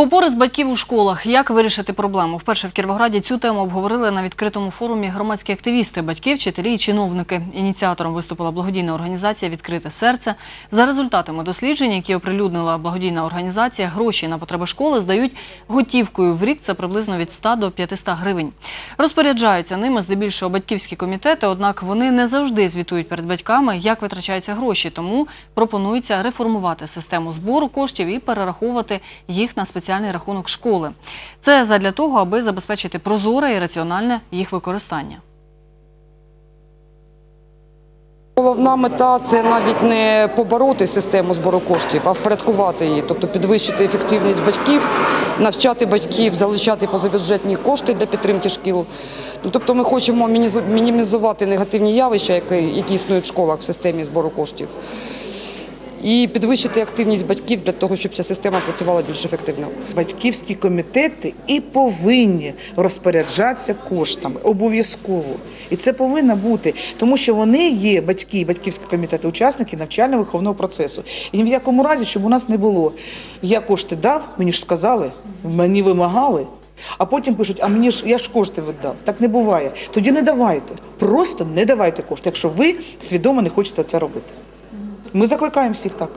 Попори з батьків у школах, як вирішити проблему? Вперше в Кіровограді цю тему обговорили на відкритому форумі громадські активісти, батьки, вчителі і чиновники. Ініціатором виступила благодійна організація Відкрите серце. За результатами досліджень, які оприлюднила благодійна організація, гроші на потреби школи здають готівкою в рік. Це приблизно від 100 до 500 гривень. Розпоряджаються ними здебільшого батьківські комітети, однак вони не завжди звітують перед батьками, як витрачаються гроші. Тому пропонується реформувати систему збору коштів і перераховувати їх на спеціальний рахунок школи. Це задля того, аби забезпечити прозоре і раціональне їх використання. Головна мета це навіть не побороти систему збору коштів, а впорядкувати її, тобто підвищити ефективність батьків, навчати батьків, залучати позабюджетні кошти для підтримки шкіл. Ну, тобто ми хочемо мінімізувати негативні явища, які, які існують в школах в системі збору коштів, і підвищити активність батьків для того, щоб ця система працювала більш ефективно. Батьківські комітети і повинні розпоряджатися коштами обов'язково. І це повинно бути, тому що вони є батьки, батьківські комітети, учасники навчально-виховного процесу. І ні в якому разі, щоб у нас не було. Я кошти дав, мені ж сказали, мені вимагали. А потім пишуть, а мені ж я ж кошти віддав. Так не буває. Тоді не давайте. Просто не давайте кошти, якщо ви свідомо не хочете це робити. Ми закликаємо всіх так.